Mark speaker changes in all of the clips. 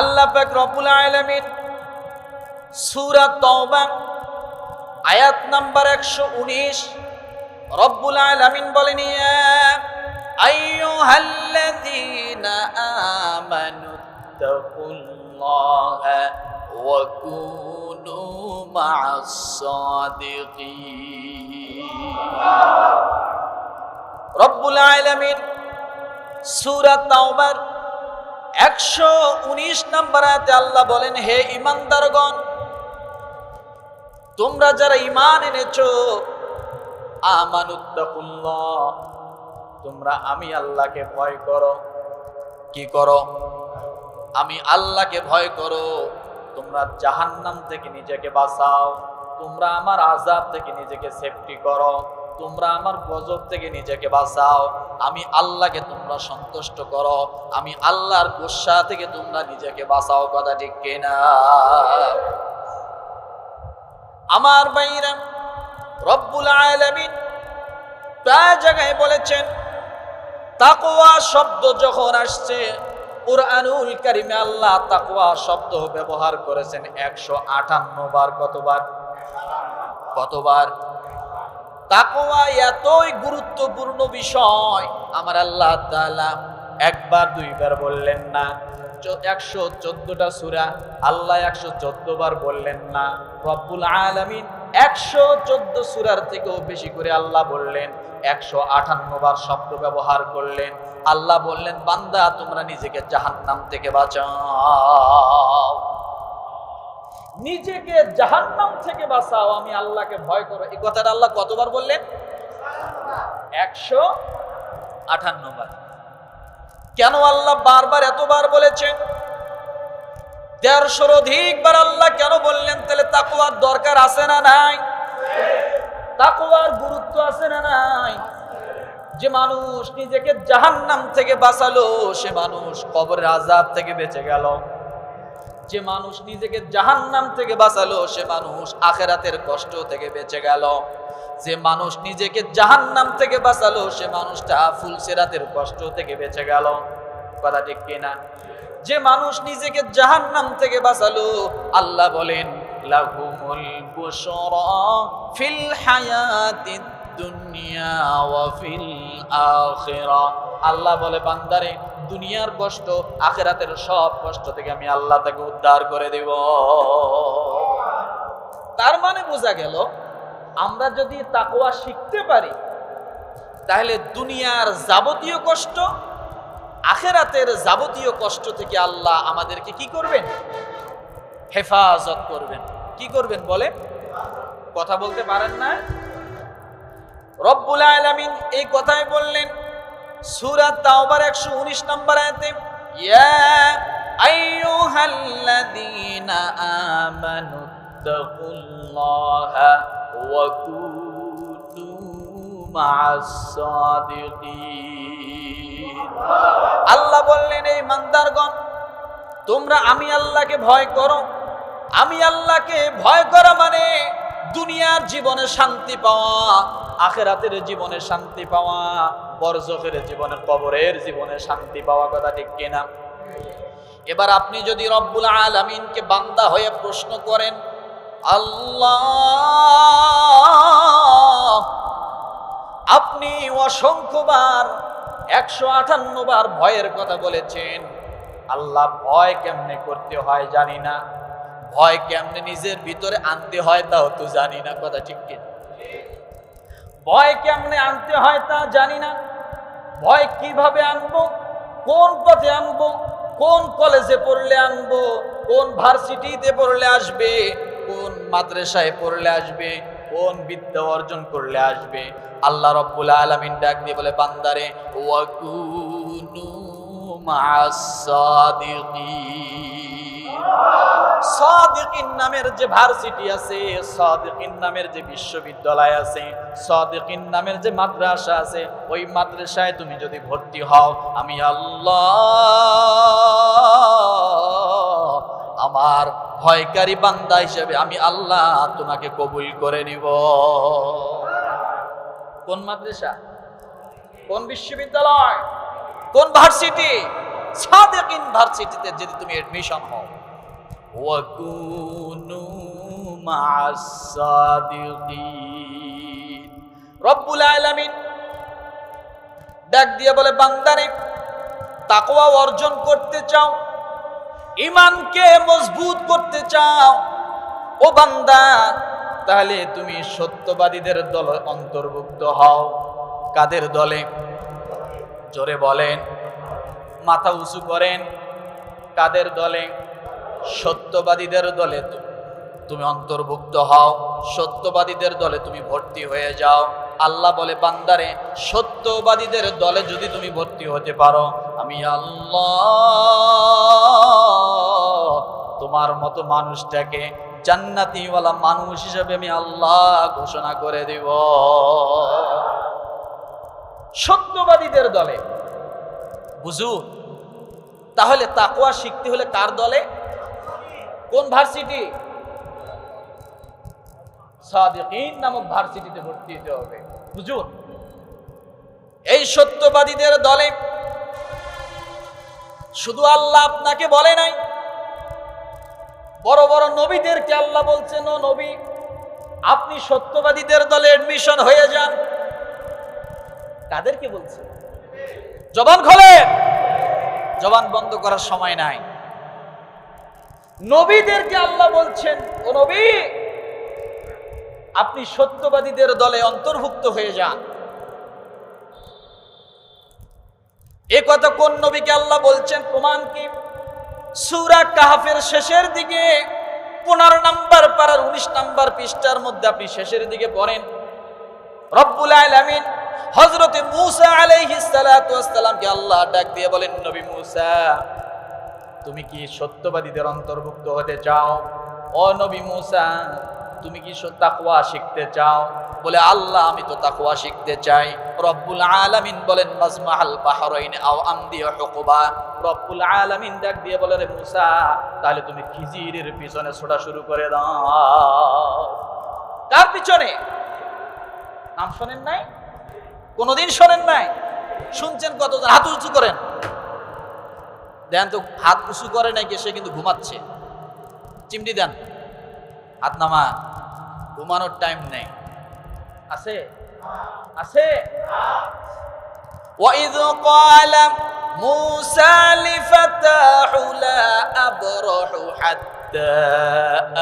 Speaker 1: আল্লাহ পাক রবুল আলামিন সূরা তওবা, আয়াত নাম্বার 119 রব্বুল আলমিন বলেন, ইয়া রব্বুল আলামিন সূরা তাওবার 119 উনত্রিশ নম্বর আয়াতে আল্লাহ বলেন, হে ইমানদারগণ, তোমরা যারা ইমান এনেছ, আমানুত্তাকুল্লাহ, তোমরা আমি আল্লাহকে ভয় করো। কি করো? আমি আল্লাহকে ভয় করো। তোমরা জাহান্নাম থেকে নিজেকে বাঁচাও। তোমরা আমার আজাব থেকে নিজেকে সেফটি করো। তোমরা আমার গজব থেকে নিজেকে বাঁচাও। আমি আল্লাহকে তোমরা সন্তুষ্ট করো। আমি আল্লাহর গুসা থেকে তোমরা নিজেকে বাঁচাও, কথা ঠিক কিনা? আমার বাইরা রব্বুল আলামিন প্রায় জায়গায় বলেছেন তাকোয়া শব্দ যখন আসছে, কুরআনুল কারিমে আল্লাহ তাকওয়া শব্দ ব্যবহার করেছেন একশো আটান্ন বার, কতবার? কতবার? তাকওয়া এতই গুরুত্বপূর্ণ বিষয়, আমার আল্লাহ তাআলা একবার, দুইবার বললেন না। একশো চোদ্দটা সুরা, আল্লাহ একশো চোদ্দ বার বললেন না। রব্বুল আলামিন একশো চোদ্দ সুরার থেকেও বেশি করে আল্লাহ বললেন, একশো আটান্ন বার শব্দ ব্যবহার করলেন। আল্লাহ বললেন, বান্দা, তোমরা নিজেকে জাহান্নাম থেকে বাঁচাও। নিজেকে জাহান্নাম থেকে বাঁচাও, আমি আল্লাহকে ভয় করো। এই কথাটা আল্লাহ কতবার বললেন? একশো আটান্ন বার। কেন আল্লাহ বারবার এতবার বলেছেন? দেড়শোর অধিকবার আল্লাহ কেন বললেন? তাহলে তাকুয়ার দরকার আছে না নাই? তাকুয়ার গুরুত্ব আছে না নাই? যে মানুষ নিজেকে জাহান্নাম থেকে বাঁচালো, সে মানুষ কবরের আজাব থেকে বেঁচে গেল। যে মানুষ নিজেকে জাহান্নাম থেকে বাঁচালো, সে মানুষ আখেরাতের কষ্ট থেকে বেঁচে গেল। যে মানুষ নিজেকে জাহান্নাম থেকে বাঁচালো, সে মানুষটা ফুল ফুলসেরাতের কষ্ট থেকে বেঁচে গেল। কথা ঠিক কিনা যে মানুষ নিজেকে জাহান্নাম থেকে বাঁচালো, আল্লাহ বলেন, লাহুমুল বুশরা ফিল হায়াতিদ দুনিয়া আল্লাহ বলে, বান্দারে, দুনিয়ার কষ্ট, আখেরাতের সব কষ্ট থেকে আমি আল্লাহ তাকে উদ্ধার করে দেব। তার মানে বোঝা গেল, আমরা যদি তাকওয়া শিখতে পারি, তাহলে দুনিয়ার যাবতীয় কষ্ট, আখেরাতের যাবতীয় কষ্ট থেকে আল্লাহ আমাদেরকে কি করবেন? হেফাজত করবেন। কি করবেন বলে কথা বলতে পারেন না? রব্বুল আলামিন এই কথাই বললেন। সূরা তাওবার 119 নম্বর আয়াতে, ইয়া আইয়ুহাল্লাযীনা আমানু তাকুল্লাহা ওয়া কুনু মা'আস সাদিকিন আল্লাহ বললেন, এই মান্দারগণ, তোমরা আমি আল্লাহকে ভয় করো। আমি আল্লাহকে ভয় করা মানে দুনিয়ার জীবনে শান্তি পাওয়া। আখেরাতের জীবনে শান্তি পাওয়া, বরজখের জীবনে কবরের জীবনে শান্তি পাওয়া কথা ঠিক কিনা? এবার আপনি যদি রব্বুল আলমিনকে বান্দা হয়ে প্রশ্ন করেন, আল্লাহ, আপনি অসংখ্যবার, একশো আটান্ন বার ভয়ের কথা বলেছেন। আল্লাহ ভয় কেমনে করতে হয় জানি না। ভয় কেমনে নিজের ভিতরে আনতে হয় তাও তো জানি না, কথা ঠিক কি ভয় কেমনে আনতে হয় তা জানি না। ভয় কীভাবে আনব? কোন পথে আনব? কোন কলেজে পড়লে আনব? কোন ভার্সিটিতে পড়লে আসবে? কোন মাদ্রাসায় পড়লে আসবে? কোন বিদ্যা অর্জন করলে আসবে? আল্লাহ রব্বুল আলমিন ডাক দিয়ে বলে, বান্দারে, ওয়াকুনু মা'আস সাদিকিন সাদিকিন নামের যে ভার্সিটি আছে, সাদিকিন নামের যে বিশ্ববিদ্যালয় আছে, সাদিকিন নামের যে মাদ্রাসা আছে, ওই মাদ্রাসায় তুমি যদি ভর্তি হও, আমি আল্লাহ আমার ভয়কারী বান্দা হিসেবে আমি আল্লাহ তোমাকে কবুল করে নিব। কোন মাদ্রাসা? কোন বিশ্ববিদ্যালয়? কোন ভার্সিটি? সাদেক ইউনিভার্সিটিতে যদি তুমি এডমিশন হও। وكونوا مع الصادقين রব্বুল আলামিন ডাক দিয়ে বলে বান্দারে তাকওয়া অর্জন করতে চাও ইমানকে মজবুত করতে চাও ও বান্দা তাহলে তুমি সত্যবাদীদের দলে অন্তর্ভুক্ত হও কাদের দলে জোরে বলেন মাথা উঁচু করেন কাদের দলে সত্যবাদীদের দলে তুমি অন্তর্ভুক্ত হও, সত্যবাদীদের দলে তুমি ভর্তি হয়ে যাও। আল্লাহ বলে, বান্দারে, সত্যবাদীদের দলে যদি তুমি ভর্তি হতে পারো, আমি আল্লাহ তোমার মতো মানুষটাকে জান্নাতিওয়ালা মানুষ হিসেবে আমি আল্লাহ ঘোষণা করে দেব। সত্যবাদীদের দলে, বুঝুন, তাহলে তাকওয়া শিখতে হলে কার দলে? কোন ভার্সিটি? নামক ভার্সিটিতে ভর্তি হতে হবে। বুঝুন এই সত্যবাদীদের দলে শুধু আল্লাহ আপনাকে বলে নাই, বড় বড় নবীদেরকে আল্লাহ বলছেন, ও নবী, আপনি সত্যবাদীদের দলে এডমিশন হয়ে যান। কাদেরকে বলছে, জবান খোলেন। জবান বন্ধ করার সময় নাই। নবীদেরকে আল্লাহ বলছেন, ও নবী, আপনি সত্যবাদীদের দলে অন্তর্ভুক্ত হয়ে যান। এ কথা কোন নবীকে আল্লাহ বলছেন প্রমাণ কি? সুরা কাহাফের শেষের দিকে, পনেরো নাম্বার পাড়ার উনিশ নাম্বার পৃষ্ঠার মধ্যে আপনি শেষের দিকে পড়েন। রব্বুল আলামিন হযরতে মুসা আলাইহিস আল্লাহ ডাক দিয়ে বলেন, নবী মূসা তুমি কি সত্যবাদীদের অন্তর্ভুক্ত হতে চাও? ও নবী মূসা, তুমি কি তাকওয়া শিখতে চাও? বলে, আল্লাহ, আমি তো তাকুয়া শিখতে চাই। রব্বুল আলামিন বলেন, মাজমাহাল বাহরাইন আও আমদি হুকুবা। রব্বুল আলামিন ডাক দিয়ে বলে, রে মুসা, তাহলে তুমি খিজিরের পিছনে ছোটা শুরু করে দাও। কার পিছনে নাম শোনেন নাই? কোনোদিন শোনেন নাই? শুনছেন কতজন? হাত উঁচু করেন। দেন তো হাত উঁচু করে নাই সে কিন্তু ঘুমাচ্ছে চিমটি দেন হাত নামা ঘুমানোর টাইম নেই আছে আছে وإذ قال موسى لفتاه لا أبرح حتى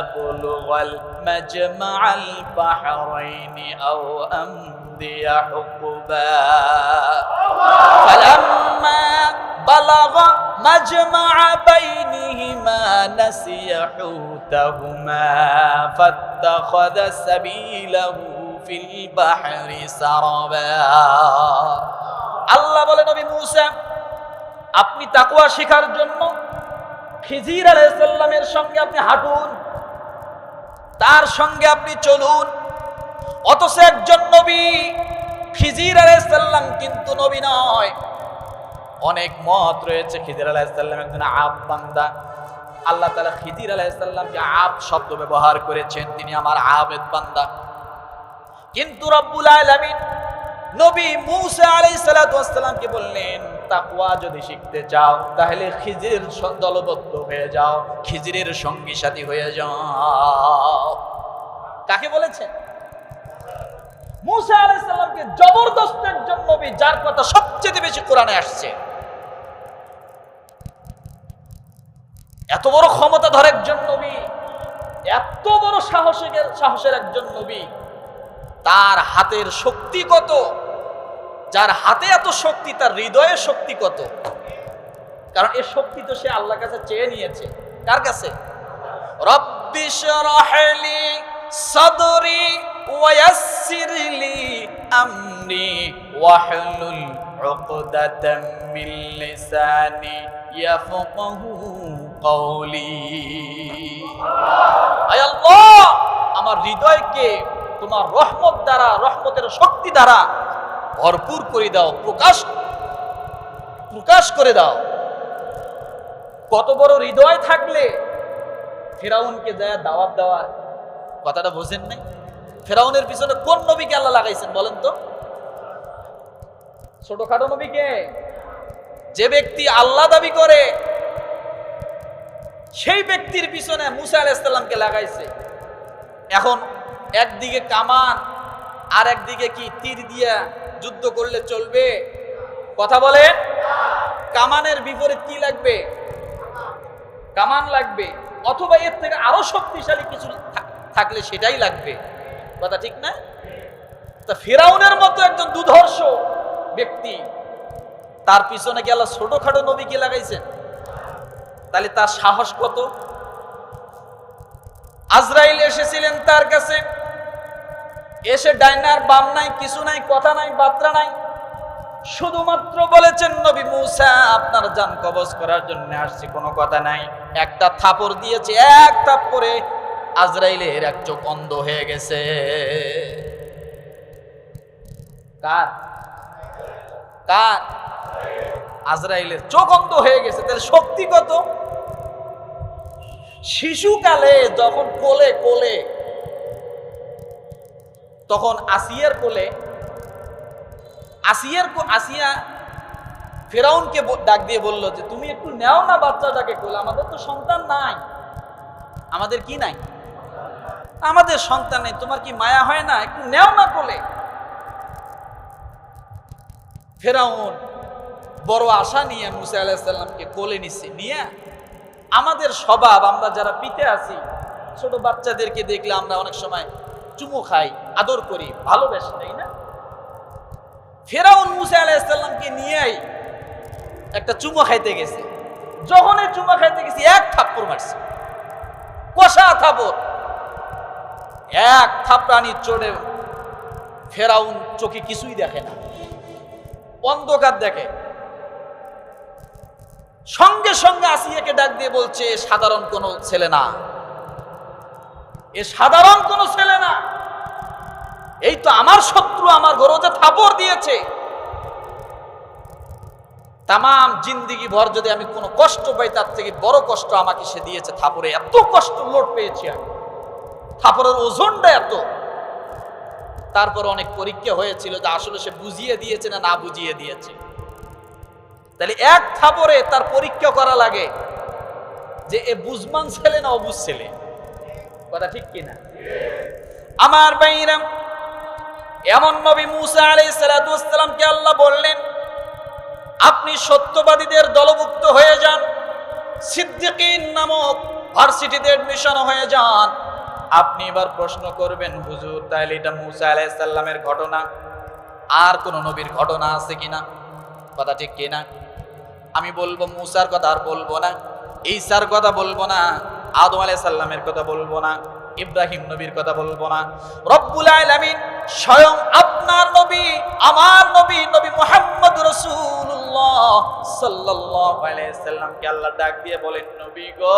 Speaker 1: أبلغ المجمع البحرين أو أمضي حقبا فلما بلغ مجمع بينهما نسي حوتهما فاتخذ سبيله في البحر سربا আল্লাহ বলে নবী মুসা আপনি তাকুয়া শেখার জন্য খিজির আলাইসাল্লামের সঙ্গে আপনি হাঁটুন তার সঙ্গে আপনি চলুন অথচ একজন নবী খিজির আলাইসাল্লাম কিন্তু নবী নয় অনেক মত রয়েছে। খিজির আলাইসাল্লাম একজন আব বান্দা। আল্লাহ তালা খিজির আলাইসাল্লামকে আব শব্দ ব্যবহার করেছেন। তিনি আমার আবেদ বান্দা। কিন্তু রব্বুল আলামিন নবী মুসা আলাইহিস সালাতু ওয়াসসালামকে বললেন তাকুয়া যদি শিখতে চাও, তাহলে খিজির দলবদ্ধ হয়ে যাও, খিজিরের সঙ্গী সাথী হয়ে যাও। কাকে বলেছেন মুসা আলাইহিস সালামকে জবরদস্ত একজন নবী যার কথা সবচেয়ে বেশি কোরআনে আসছে। এত বড় ক্ষমতা ধর একজন নবী, এত বড় সাহসের সাহসের একজন নবী, তার হাতের শক্তি কত? যার হাতে এত শক্তি, তার হৃদয়ে শক্তি কত? কারণ এর শক্তি তো সে আল্লাহর কাছে চেয়ে নিয়েছে। কার কাছে? রব্বি শরহলি সদরি ওয়াসির লি আমরি ওয়াহলুল উকদাতাম মিন লিসানি ইয়াফকাহু কওলি আয় আল্লাহ, আমার হৃদয়কে তোমার রহমত দ্বারা, রহমতের শক্তি দ্বারা ভরপুর করে দাও, প্রকাশ প্রকাশ করে দাও। কত বড় হৃদয় থাকলে ফেরাউনকে যায় দাওয়াত দেওয়ার কথাটা বোঝেন নাই? ফেরাউনের পিছনে কোন নবীকে আল্লাহ লাগাইছেন বলেন তো? ছোটখাটো নবীকে। যে ব্যক্তি আল্লাহ দাবি করে সেই ব্যক্তির পিছনে মুসা আলাইসাল্লামকে লাগাইছে। এখন একদিকে কামান আর একদিকে কি তীর দিয়া যুদ্ধ করলে চলবে? কথা বলে কামানের বিপরীত কি লাগবে? কামান লাগবে। অথবা এর থেকে আরও শক্তিশালী কিছু থাকলে সেটাই লাগবে। কথা ঠিক না? তা ফেরাউনের মতো একজন দুধর্ষ ব্যক্তি, তার পিছনে কি আল্লাহ ছোটখাটো নবীকে লাগাইছেন? তাহলে তার সাহস কত? আজরাইল এসেছিলেন তার কাছে। এসে ডাইনার বাম নাই, কিছু নাই, কথা নাই বার্তা নাই। শুধুমাত্র বলেছেন, নবী মুসা, আপনার জান কবজ করার জন্য আসছি, কোনো কথা নাই। একটা থাপড় দিয়েছে, এক থাপ্পড়ে আজরাইলের এক চোখ অন্ধ হয়ে গেছে। কার? কার? আজরাইলের চোখ অন্ধ হয়ে গেছে, তাহলে শক্তি কত? শিশুকালে যখন কোলে কোলে, তখন আসিয়ার কোলে, আসিয়ার আসিয়া ফেরাউনকে ডাক দিয়ে বলল যে, তুমি একটু নেও না বাচ্চাটাকে কোলে, আমাদের তো সন্তান নাই। আমাদের কি নাই? আমাদের সন্তান তোমার কি মায়া হয় না? একটু নেও না কোলে। ফেরাউন বড় আশা নিয়ে মুসা আলাহিসাল্লামকে কোলে নিচ্ছে নিয়ে আমাদের স্বভাব, আমরা যারা পিতে আছি, ছোট বাচ্চাদেরকে দেখলে আমরা অনেক সময় চুমু খাই, আদর করি, ভালোবেসে, তাই না? ফেরাউন মুসা আলাহিসাল্লামকে নিয়েই একটা চুমো খাইতে গেছে। যখনই চুমা খাইতে গেছি, এক থাপ্পড় মারছে। কষা থাপড় এক থাপড়ানি চড়ে ফেরাউন চোখে কিছুই দেখে না। অন্ধকার দেখে। সঙ্গে সঙ্গে আসিয়াকে ডাক দিয়ে বলছে সাধারণ কোনো ছেলে না। এ সাধারণ কোনো ছেলে না। এই তো আমার শত্রু, আমার গরজে থাপড় দিয়েছে। তামাম জিন্দিগি ভর যদি আমি কোনো কষ্ট পাই, তার থেকে বড় কষ্ট আমাকে সে দিয়েছে থাপড়ে। এত কষ্ট লোড পেয়েছি আমি। থাপড়ের ওজনটা এত। তারপর অনেক পরীক্ষা হয়েছিল যে আসলে সে বুঝিয়ে দিয়েছে না না বুঝিয়ে দিয়েছে। তাহলে এক থাপড়ে তার পরীক্ষা করা লাগে যে এ বুঝমান ছেলে না অবুজ ছেলে। কথা ঠিক কিনা? আমার বাইরাম এমন নবী মুসা আলাই সালাতামকে আল্লাহ বললেন, আপনি সত্যবাদীদের দলভুক্ত হয়ে যান, সিদ্দিকিন নামক ভার্সিটিতে এডমিশন হয়ে যান। আপনি এবার প্রশ্ন করবেন, হুজুর, তাহলে এটা মুসা আলাইসাল্লামের ঘটনা? আর কোন নবীর ঘটনা আছে কিনা? কথা ঠিক কিনা আমি বলব, মুসার কথা আর বলব না, ঈসার কথা বলব না, আদম আলাইসাল্লামের কথা বলব না, ইব্রাহিম নবীর কথা বলব না। রব্বুল আলামিন স্বয়ং আপনার নবী, আমার নবী নবী মুহাম্মদ রাসূলুল্লাহ সাল্লাল্লাহু আলাইহি সাল্লামকে আল্লাহ ডাক দিয়ে বলেন, নবী গো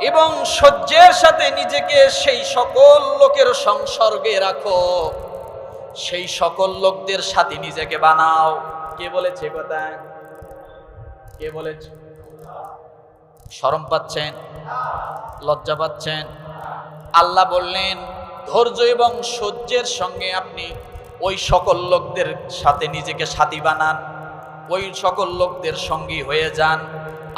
Speaker 1: এবং সহ্যের সাথে নিজেকে সেই সকল লোকের সংসর্গে রাখো। সেই সকল লোকদের সাথে নিজেকে বানাও। কে বলেছে কথা কে বলেছে? শরম পাচ্ছেন? লজ্জা পাচ্ছেন? আল্লাহ বললেন, ধৈর্য এবং সহ্যের সঙ্গে আপনি ওই সকল লোকদের সাথে নিজেকে সাথী বানান। ওই সকল লোকদের সঙ্গী হয়ে যান।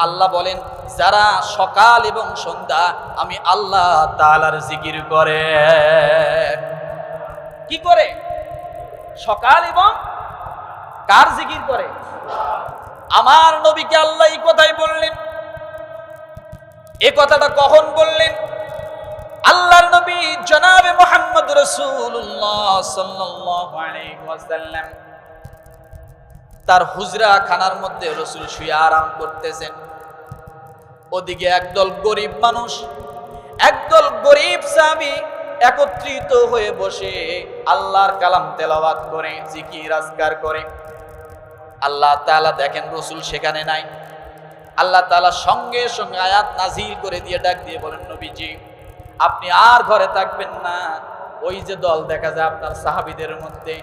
Speaker 1: আল্লাহ বলেন, যারা সকাল এবং সন্ধ্যা আমি আল্লাহ তালার জিকির করে। কি করে? সকাল এবং কার জিকির করে? আমার নবীকে আল্লাহ এই কথাই বললেন। এ কথাটা কখন বললেন? আল্লাহর নবী জনাবে মোহাম্মদ রসুল্লাহ ওয়াসাল্লাম। তার হুজরা খানার মধ্যে রসুল শুয়ে আরাম করতেছেন। ওদিকে একদল গরিব মানুষ, একদল গরিব সাহাবী একত্রিত হয়ে বসে আল্লাহর কালাম তেলাওয়াত করে, জিকির, আজকার করে। আল্লাহ তাআলা দেখেন রসুল সেখানে নাই। আল্লাহ তাআলা সঙ্গে সঙ্গে আয়াত নাজিল করে দিয়ে ডাক দিয়ে বলেন, নবীজি, আপনি আর ঘরে থাকবেন না। ওই যে দল দেখা যায় আপনার সাহাবিদের মধ্যে,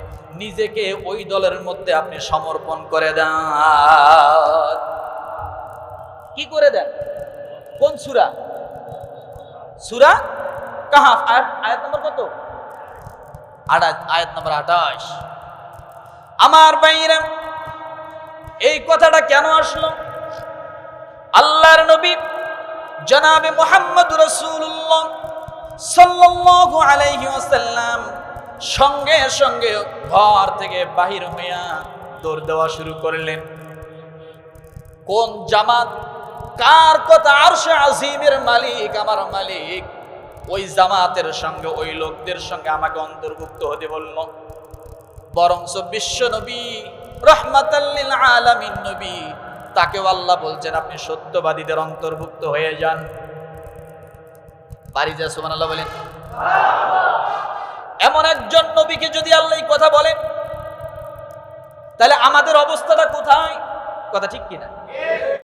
Speaker 1: নিজেকে ওই দলের মধ্যে আপনি সমর্পণ করে দেন। কি করে দেন? কোন সুরা? সুরা কাহা আয়াত নম্বর কত? আয়াত নম্বর আঠাশ। আমার বাইরে এই কথাটা কেন আসলো? আল্লাহর নবী জনাবে মোহাম্মদ রসুল্লাহ সাল্লাল্লাহু আলাইহি ওয়াসাল্লাম সঙ্গে সঙ্গে ঘর থেকে বাহির হইয়া দৌড় দেওয়া শুরু করলেন। কোন জামাত? কার কথা? আরশে আজিমের মালিক, আমার মালিক। ওই জামাতের সঙ্গে, ওই লোকদের সঙ্গে আমাকে অন্তর্ভুক্ত হতে বলল। বরঞ্চ বিশ্ব নবী রহমাতাল্লিল আলামিন নবী, তাকেও আল্লাহ বলছেন, আপনি সত্যবাদীদের অন্তর্ভুক্ত হয়ে যান। বাড়ি যা সুমান আল্লাহ বলেন। এমন একজন নবীকে যদি আল্লাহ কথা বলেন, তাহলে আমাদের অবস্থাটা কোথায়? কথা ঠিক কিনা?